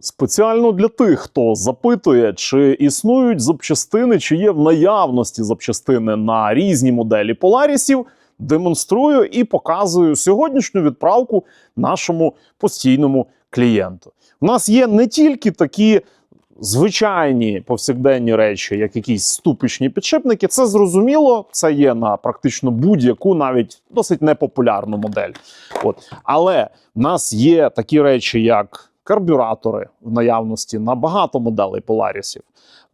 Спеціально для тих, хто запитує, чи існують запчастини, чи є в наявності запчастини на різні моделі Поларісів, демонструю і показую сьогоднішню відправку нашому постійному клієнту. У нас є не тільки такі звичайні повсякденні речі, як якісь ступичні підшипники. Це зрозуміло, це є на практично будь-яку, навіть досить непопулярну модель. От. Але в нас є такі речі, як карбюратори в наявності на багато моделей Поларісів.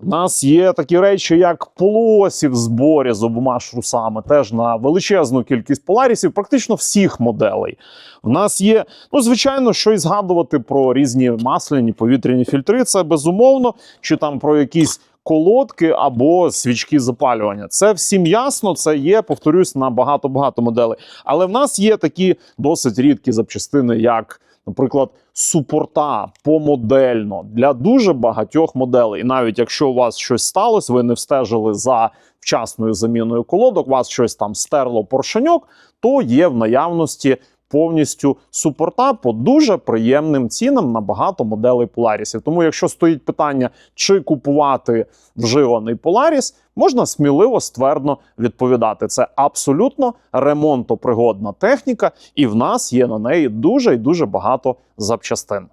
В нас є такі речі, як полуосі в зборі з обома шрусами, теж на величезну кількість поларісів, практично всіх моделей. В нас є, ну, звичайно, що і згадувати про різні масляні повітряні фільтри, це безумовно, чи там про якісь. Колодки або свічки запалювання. Це всім ясно, це є, повторюсь, на багато-багато моделей. Але в нас є такі досить рідкі запчастини, як, наприклад, супорта помодельно для дуже багатьох моделей. І навіть якщо у вас щось сталося, ви не встежили за вчасною заміною колодок, у вас щось там стерло поршеньок, то є в наявності повністю супорта по дуже приємним цінам на багато моделей Polaris. Тому, якщо стоїть питання, чи купувати вживаний Polaris, можна сміливо ствердно відповідати. Це абсолютно ремонтопригодна техніка, і в нас є на неї дуже і дуже багато запчастин.